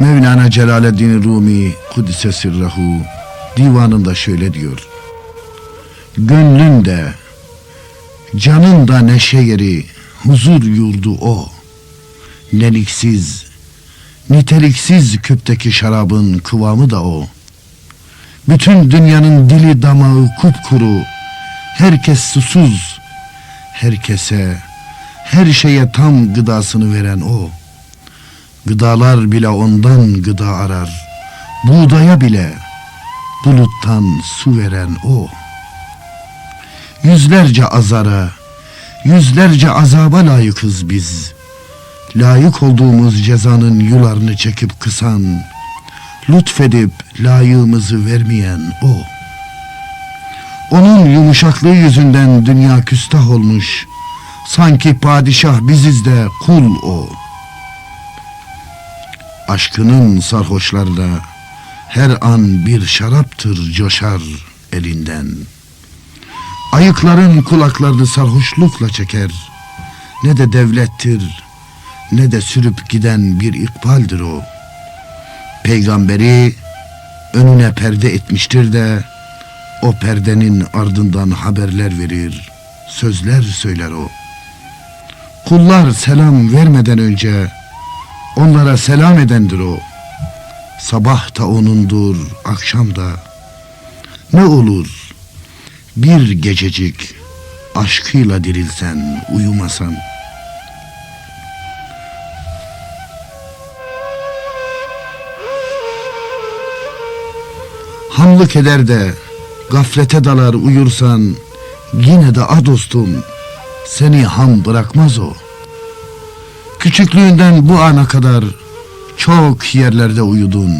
Mevlana Celaleddin Rumi Kudüs'e sirrahu divanında şöyle diyor. Gönlünde, canında neşe yeri, huzur yurdu o. Neliksiz, niteliksiz küpteki şarabın kıvamı da o. Bütün dünyanın dili damağı kupkuru, herkes susuz, herkese, her şeye tam gıdasını veren o. Gıdalar bile ondan gıda arar. Buğdaya bile buluttan su veren o. Yüzlerce azara, yüzlerce azaba layıkız biz. Layık olduğumuz cezanın yularını çekip kısan, lütfedip layığımızı vermeyen o. Onun yumuşaklığı yüzünden dünya küstah olmuş. Sanki padişah biziz de kul o. Aşkının sarhoşlarla her an bir şaraptır coşar elinden. Ayıkların kulaklarını sarhoşlukla çeker. Ne de devlettir, ne de sürüp giden bir ikbaldir o. Peygamberi önüne perde etmiştir de o perdenin ardından haberler verir, sözler söyler o. Kullar selam vermeden önce onlara selam edendir o. Sabah da onundur, akşam da. Ne olur bir gececik aşkıyla dirilsen, uyumasan. Hamlık eder de gaflete dalar uyursan yine de a dostum seni ham bırakmaz o. Küçüklüğünden bu ana kadar çok yerlerde uyudun.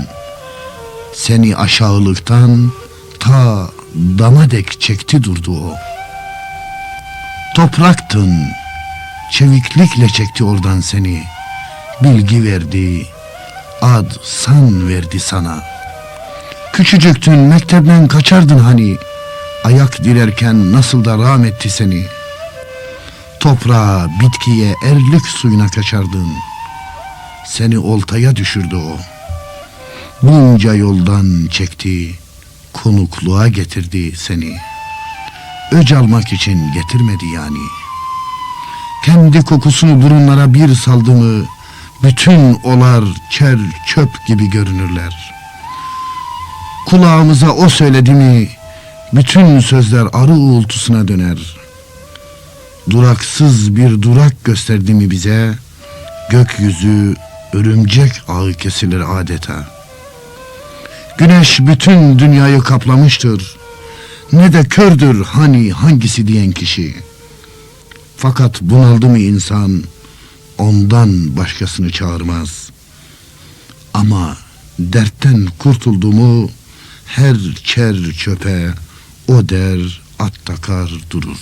Seni aşağılıktan ta dama dek çekti durdu o. Topraktın, çeviklikle çekti oradan seni. Bilgi verdi, ad san verdi sana. Küçücüktün mektepten kaçardın hani. Ayak dilerken nasıl da rahmetti seni. Toprağa, bitkiye, erlik suyuna kaçardın. Seni oltaya düşürdü o. Bunca yoldan çekti, konukluğa getirdi seni. Öc almak için getirmedi yani. Kendi kokusunu burunlara bir saldı mı, bütün olar çer çöp gibi görünürler. Kulağımıza o söyledi mi, bütün sözler arı uğultusuna döner. Duraksız bir durak gösterdi mi bize, gökyüzü örümcek ağı kesilir adeta. Güneş bütün dünyayı kaplamıştır. Ne de kördür hani hangisi diyen kişi. Fakat bunaldı mı insan ondan başkasını çağırmaz. Ama dertten kurtuldu mu her çer çöpe o der at takar durur.